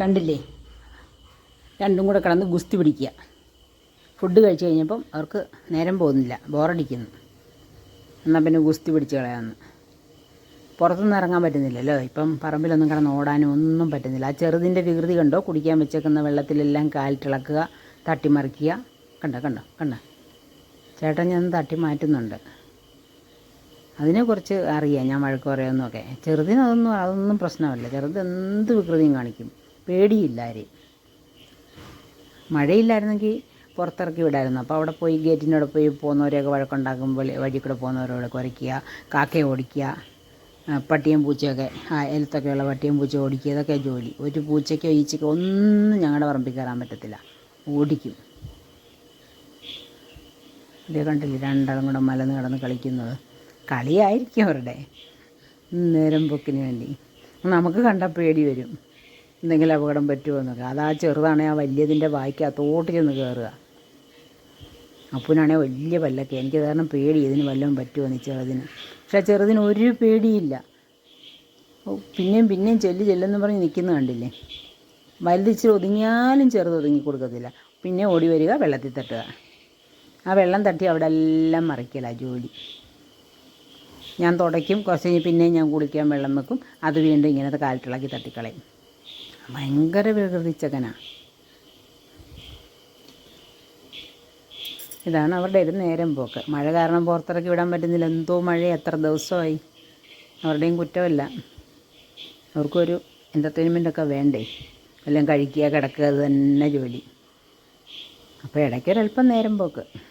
കണ്ടില്ലേ? രണ്ടും കൂടെ കിടന്ന് ഗുസ്തി പിടിക്കുക. ഫുഡ് കഴിച്ച് കഴിഞ്ഞപ്പം അവർക്ക് നേരം പോകുന്നില്ല. ബോറടിക്കുന്നു. എന്നാൽ പിന്നെ ഗുസ്തി പിടിച്ച് കളയാമെന്ന്. പുറത്തുനിന്ന് ഇറങ്ങാൻ പറ്റുന്നില്ലല്ലോ. ഇപ്പം പറമ്പിലൊന്നും കിടന്ന് ഓടാനും ഒന്നും പറ്റുന്നില്ല. ആ ചെറുതിന്റെ വികൃതി കണ്ടോ? കുടിക്കാൻ വെച്ചേക്കുന്ന വെള്ളത്തിലെല്ലാം കാലിട്ടിളക്കുക തട്ടിമറിക്കുക. കണ്ടോ കണ്ടോ കണ്ടോ? ചേട്ടൻ ഞാൻ തട്ടി മാറ്റുന്നുണ്ട്. അതിനെക്കുറിച്ച് അറിയാം. ഞാൻ വഴക്ക് പറയുമെന്നൊക്കെ ചെറുതിനതൊന്നും അതൊന്നും പ്രശ്നമല്ല. ചെറുത് എന്ത് വികൃതിയും കാണിക്കും. പേടിയില്ല മഴയില്ലായിരുന്നെങ്കിൽ പുറത്തിറക്കി വിടായിരുന്നു. അപ്പോൾ അവിടെ പോയി ഗേറ്റിന്റെ അവിടെ പോയി പോകുന്നവരെയൊക്കെ വഴക്കുണ്ടാക്കുമ്പോൾ വഴി കൂടെ പോകുന്നവരോട് കുരയ്ക്കുക കാക്കയെ ഓടിക്കുക പട്ടിയും പൂച്ചയൊക്കെ ആ എലത്തൊക്കെയുള്ള പട്ടിയും പൂച്ച ഓടിക്കുക ഇതൊക്കെ ജോലി. ഒരു പൂച്ചയ്ക്കോ ഈച്ചയ്ക്കോ ഒന്നും ഞങ്ങളുടെ പറമ്പിൽ കയറാൻ പറ്റത്തില്ല. ഓടിക്കും. ഇത് കണ്ടില്ലേ രണ്ടാളും കൂടെ മലന്ന് കിടന്ന് കളിക്കുന്നത്? കളിയായിരിക്കും അവരുടെ. നേരം പൊക്കിന് വേണ്ടി. നമുക്ക് കണ്ട പേടി വരും. എന്തെങ്കിലും അപകടം പറ്റുമോ എന്നൊക്കെ. അതാ ചെറുതാണെങ്കിൽ ആ വലിയതിന്റെ വായിക്കകത്തോട്ട് ചെന്ന് കയറുക അപ്പനാണെങ്കിൽ വലിയ പല്ലൊക്കെ. എനിക്ക് കാരണം പേടി ഇതിന് വല്ലതും പറ്റുമോ എന്ന് ചെറുതിന് പക്ഷെ ചെറുതിന് ഒരു പേടിയില്ല. പിന്നെയും പിന്നെയും ചെല്ല് ചെല്ലെന്ന് പറഞ്ഞ് നിൽക്കുന്ന കണ്ടില്ലേ? വലുതിച്ചിരി ഒതുങ്ങിയാലും ചെറുത് ഒതുങ്ങി കൊടുക്കത്തില്ല. പിന്നെ ഓടി വരിക വെള്ളത്തിൽ തട്ടുക. ആ വെള്ളം തട്ടി അവിടെ എല്ലാം മറിക്കല ജോലി. ഞാൻ തുടയ്ക്കും കുറച്ച് കഴിഞ്ഞ് പിന്നെയും ഞാൻ കുളിക്കാൻ വെള്ളം വെക്കും. അത് വീണ്ടും ഇങ്ങനത്തെ കാലിട്ടിളക്കി തട്ടിക്കളയും. ഭയങ്കര വികൃതിച്ചകനാണ് ഇതാണ് അവരുടെ ഒരു നേരം പോക്ക്. മഴ കാരണം പുറത്തിറക്കി വിടാൻ പറ്റുന്നില്ല. എന്തോ മഴ എത്ര ദിവസമായി. അവരുടെയും കുറ്റമല്ല. അവർക്കൊരു എന്റർടൈൻമെന്റ് ഒക്കെ വേണ്ടേ? എല്ലാം കഴിക്കുക കിടക്കുക അത് തന്നെ ജോലി. അപ്പോൾ ഇടയ്ക്കൊരല്പം നേരം പോക്ക്.